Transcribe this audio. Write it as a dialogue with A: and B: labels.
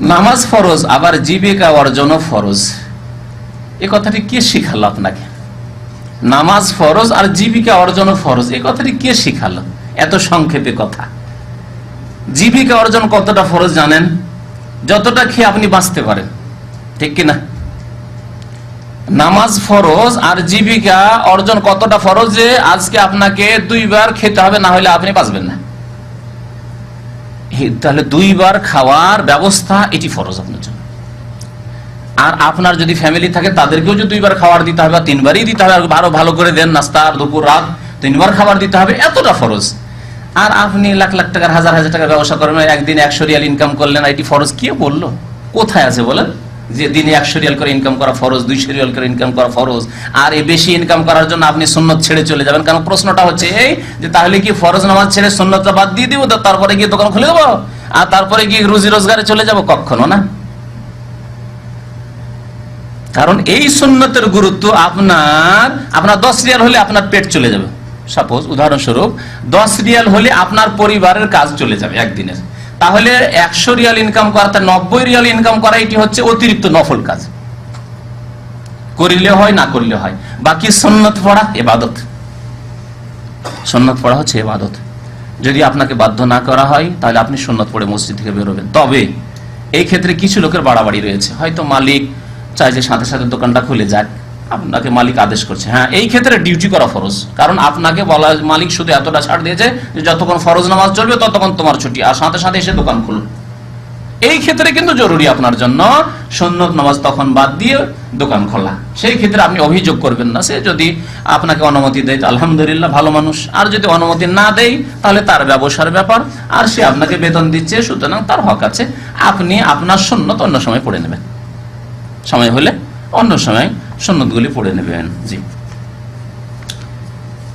A: নামাজ ফরজ, আবার জীবিকা অর্জনও ফরজ। এ কথাটি কে শিখালো আপনাকে? নামাজ ফরজ আর জীবিকা অর্জনও ফরজ, এ কথাটি কে শিখালো? এত সংক্ষেপে কথা। জীবিকা অর্জন কতটা ফরজ জানেন? যতটা খেয়ে আপনি বাঁচতে পারেন। ঠিক কিনা? নামাজ ফরজ আর জীবিকা অর্জন কতটা ফরজ যে আজকে আপনাকে দুইবার খেতে হবে, না হলে আপনি বাঁচবেন না। তাহলে দুইবার খাওয়ার ব্যবস্থা এটি ফরজ আপনার জন্য। আর আপনার যদি ফ্যামিলি থাকে, তাদেরকেও যদি দুইবার খাবার দিতে হবে তিনবারই দিতে হবে, আর ভালো ভালো করে দেন নাস্তা, দুপুর, রাত, তিনবার খাবার দিতে হবে, এতটা ফরজ। আর আপনি লাখ লাখ টাকার, হাজার হাজার টাকার ব্যবসা করেন, একদিন একশো রিয়াল ইনকাম করলেন এটি ফরজ, কে বলল? কোথায় আছে বলেন? যে দিনে একশো রিয়াল করে ইনকাম করা ফরজ, দুইশো রিয়াল করে ইনকাম করা ফরজ, আর এই বেশি ইনকাম করার জন্য আপনি সুন্নত ছেড়ে চলে যাবেন। কারণ প্রশ্নটা হচ্ছে এই যে তাহলে কি ফরজ নামাজ ছেড়ে সুন্নতটা বাদ দিয়ে দিব তারপরে গিয়ে দোকান খুলে দেবো? আর তারপরে গিয়ে রুজি রোজগারে চলে যাব কখনো না? কারণ এই সুন্নতের গুরুত্ব আপনার আপনার দশ রিয়াল হলে আপনার পেট চলে যাবে। সাপোজ, উদাহরণস্বরূপ, দশ রিয়াল হলে আপনার পরিবারের কাজ চলে যাবে একদিনের। তাহলে একশো রিয়াল ইনকাম করা তার নব্বই রিয়াল ইনকাম করা, এটি হচ্ছে অতিরিক্ত নফল কাজ। করিলে হয়, না করলে হয়। বাকি সন্ন্যত পড়া, এবাদত। সন্ন্যত পড়া হচ্ছে এবাদত। যদি আপনাকে বাধ্য না করা হয়, তাহলে আপনি সন্ন্যত পড়ে মসজিদ থেকে বেরোবেন। তবে, এই ক্ষেত্রে কিছু লোকের বাড়াবাড়ি রয়েছে। হয়তো মালিক চাই যে সাথে সাথে দোকানটা খুলে যাক। আপনাকে মালিক আদেশ করছে। হ্যাঁ এই ক্ষেত্রে ডিউটি করা ফরজ। কারণ আপনাকে বলা, মালিক শুধু এতটা ছাড় দিয়েছে যে যতক্ষণ ফরজ নামাজ চলবে, ততক্ষণ তোমার ছুটি। আর সাথে সাথে এসে দোকান খুলুন। এই ক্ষেত্রে কিন্তু জরুরি আপনার জন্য সন্ন্যত নামাজ তখন বাদ দিয়ে দোকান খোলা। সেই ক্ষেত্রে আপনি অভিযোগ করবেন না, সে যদি আপনাকে অনুমতি দেয় আলহামদুলিল্লাহ ভালো মানুষ। আর যদি অনুমতি না দেয়, তাহলে তার ব্যবসার ব্যাপার। আর সে আপনাকে বেতন দিচ্ছে, সুতরাং তার হক আছে। আপনি আপনার সন্ন্যত অন্য সময় পড়ে নেবেন। সময় হলে অন্য সময় সন্ন্যতগুলি পড়ে নেবেন। জি।